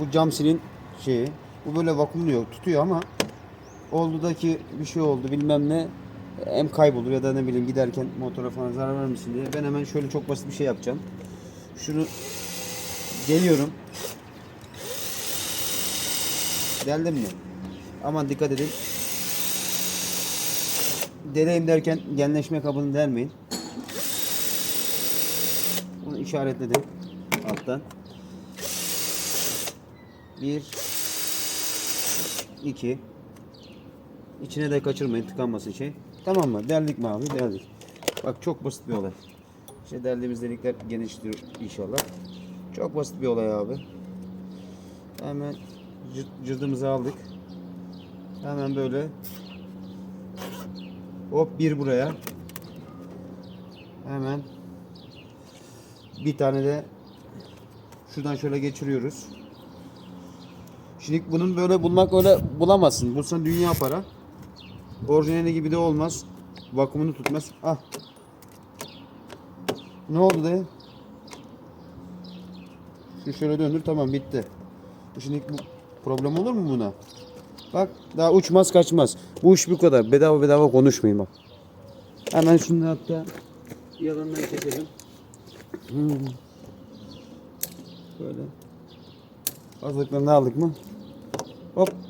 Bu cam silin şeyi. Bu böyle vakumluyor, tutuyor ama oldu da ki bir şey oldu bilmem ne hem kaybolur ya da ne bileyim giderken motora falan zarar vermesin diye ben hemen şöyle çok basit bir şey yapacağım. Şunu geliyorum. Deldim mi? Aman dikkat edin. Deleyim derken genleşme kabını delmeyin. Bunu işaretledim alttan. Bir, iki. İçine de kaçırmayın tıkanmasın şey. Tamam mı? Deldik mi abi? Deldik. Bak çok basit bir olay. İşte deldiğimiz delikler genişliyor inşallah. Çok basit bir olay abi. Hemen cırdımızı aldık. Hemen böyle hop bir buraya. Hemen bir tane de şuradan şöyle geçiriyoruz. Şimdi bunun böyle bulmak öyle bulamazsın. Bulsan dünya para. Orijinali gibi de olmaz. Vakumunu tutmaz. Ah. Ne oldu dayı? Şu şöyle döndür tamam bitti. Şimdi bu problem olur mu buna? Bak daha uçmaz kaçmaz. Bu iş bu kadar. Bedava bedava konuşmayın bak. Hemen şunu hatta yalandan keselim. Hmm. Böyle. Hazırlıklarını aldık mı? Hop